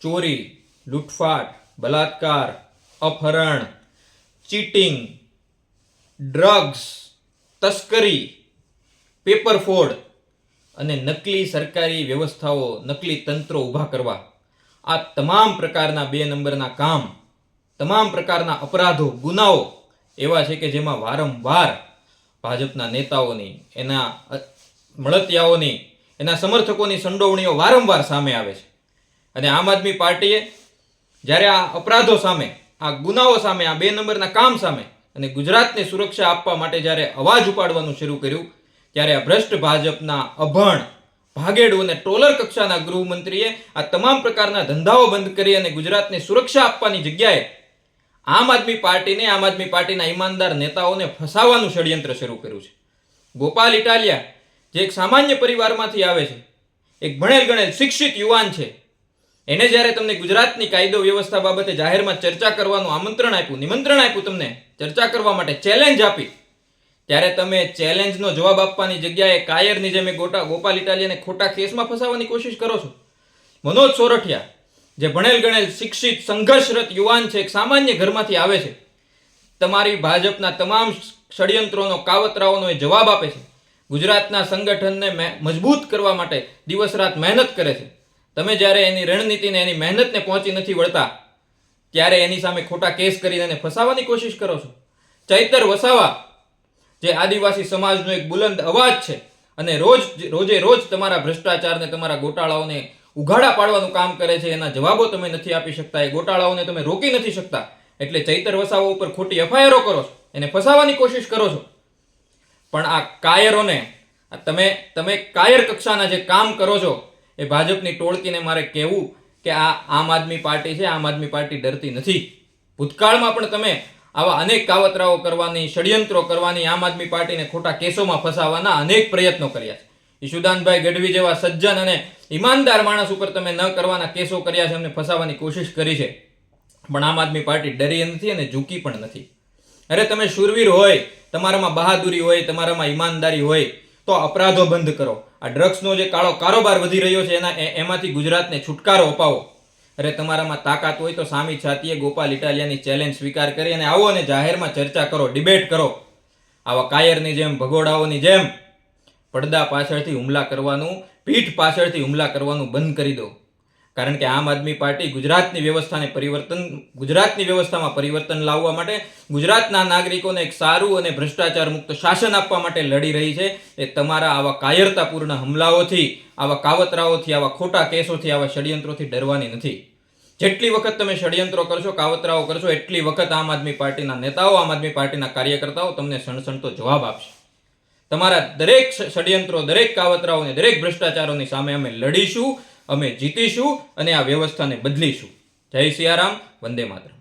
ચોરી, લૂંટફાટ, બલાત્કાર, અપહરણ, cheating, drugs, તસ્કરી, પેપરફોડ અને નકલી સરકારી વ્યવસ્થાઓ, નકલી તંત્રો ઊભા કરવા. આ તમામ પ્રકારના બે નંબરના કામ, તમામ પ્રકારના અપરાધો, ગુનાઓ એવા છે કે જેમાં વારંવાર ભાજપના નેતાઓની, એના મળતિયાઓની, એના સમર્થકોની સંડોવણીઓ વારંવાર સામે આવે છે. અને આમ આદમી પાર્ટીએ જ્યારે આ અપરાધો સામે, આ ગુનાઓ સામે, આ બે નંબરના કામ સામે અને ગુજરાતને સુરક્ષા આપવા માટે જ્યારે અવાજ ઉપાડવાનું શરૂ કર્યું, ત્યારે આ ભ્રષ્ટ ભાજપના અભણ, ભાગેડુ અને ટોલર કક્ષાના ગૃહમંત્રીએ આ તમામ પ્રકારના ધંધાઓ બંધ કરી અને ગુજરાતને સુરક્ષા આપવાની જગ્યાએ આમ આદમી પાર્ટીને, આમ આદમી પાર્ટીના ઈમાનદાર નેતાઓને ફસાવાનું ષડયંત્ર શરૂ કર્યું છે. ગોપાલ ઇટાલિયા, જે એક સામાન્ય પરિવારમાંથી આવે છે, એક ભણેલ ગણેલ શિક્ષિત યુવાન છે એને જ્યારે તમને ગુજરાતની કાયદો વ્યવસ્થા બાબતે જાહેરમાં ચર્ચા કરવાનું આમંત્રણ આપ્યું, નિમંત્રણ આપ્યું તમને, ચર્ચા કરવા માટે ચેલેન્જ આપી, ત્યારે તમે ચેલેન્જનો જવાબ આપવાની જગ્યાએ કાયરની જેમ ગોટા, ગોપાલ ઇટાલિયાને ખોટા કેસમાં ફસાવવાની કોશિશ કરો છો. મનોજ સોરઠિયા, જે ભણેલ ગણેલ શિક્ષિત સંઘર્ષરત યુવાન છે, એક સામાન્ય ઘરમાંથી આવે છે, તમારી ભાજપના તમામ ષડયંત્રોનો, કાવતરાઓનો એ જવાબ આપે છે. ગુજરાતના સંગઠનને મજબૂત કરવા માટે દિવસ રાત મહેનત કરે છે. તમે જ્યારે એની રણનીતિને, એની મહેનતને પહોંચી નથી વળતા, ત્યારે એની સામે ખોટા કેસ કરીને એને ફસાવવાની કોશિશ કરો છો? ચૈતર વસાવા, જે આદિવાસી સમાજનો એક બુલંદ અવાજ છે અને રોજ, રોજે રોજ તમારા ભ્રષ્ટાચારને, તમારા ગોટાળાઓને ઉઘાડા પાડવાનું કામ કરે છે, એના જવાબો તમે નથી આપી શકતા, એ ગોટાળાઓને તમે રોકી નથી શકતા. એટલે ચૈતર વસાવા ઉપર ખોટી એફઆઈઆરો કરો છો, એને ફસાવવાની કોશિશ કરો છો. પણ આ કાયરોને તમે તમે કાયર કક્ષાના જે કામ કરો છો એ ભાજપની ટોળકીને મારે કહેવું કે આ આમ આદમી પાર્ટી છે, આમ આદમી પાર્ટી ડરતી નથી. ભૂતકાળમાં પણ તમે આવા અનેક કાવતરાઓ કરવાની, ષડયંત્રો કરવાની, આમ આદમી પાર્ટીને ખોટા કેસોમાં ફસાવવાના અનેક પ્રયત્નો કર્યા છે. ઈશુદાનભાઈ ગઢવી જેવા સજ્જન અને ઈમાનદાર માણસ ઉપર તમે ન કરવાના કેસો કર્યા છે, એમને ફસાવવાની કોશિશ કરી છે. પણ આમ આદમી પાર્ટી ડરી નથી અને ઝૂકી પણ નથી. અરે તમે શૂરવીર હોય, તમારામાં બહાદુરી હોય, તમારામાં ઈમાનદારી હોય, તો અપરાધો બંધ કરો. આ ડ્રગ્સનો જે કાળો કારોબાર વધી રહ્યો છે, એના એમાંથી ગુજરાતને છુટકારો અપાવો. અરે તમારામાં તાકાત હોય તો સામી છાતીએ ગોપાલ ઇટાલિયાની ચેલેન્જ સ્વીકાર કરી અને આવો અને જાહેરમાં ચર્ચા કરો ડિબેટ કરો. આવા કાયરની જેમ, ભગોડાઓની જેમ, પડદા પાછળથી હુમલા કરવાનું, પીઠ પાછળથી હુમલા કરવાનું બંધ કરી દો. કારણ કે આમ આદમી પાર્ટી ગુજરાતની વ્યવસ્થાને પરિવર્તન, ગુજરાતની વ્યવસ્થામાં પરિવર્તન લાવવા માટે ગુજરાતના નાગરિકોને એક સારું અને ભ્રષ્ટાચાર મુક્ત શાસન આપવા માટે લડી રહી છે. એ તમારા આવા કાયરતાપૂર્ણ હુમલાઓથી, આવા કાવતરાઓથી, આવા ખોટા કેસોથી, આવા ષડયંત્રોથી ડરવાની નથી. જેટલી વખત તમે ષડયંત્રો કરશો, કાવતરાઓ કરશો, એટલી વખત આમ આદમી પાર્ટીના નેતાઓ, આમ આદમી પાર્ટીના કાર્યકર્તાઓ તમને સણસણતો જવાબ આપશે. તમારા દરેક ષડયંત્રો, દરેક કાવતરાઓને, દરેક ભ્રષ્ટાચારોની સામે અમે લડીશું. અમે જીતીશું અને આ વ્યવસ્થાને બદલીશું. જય સિયારામ વંદે માતરમ.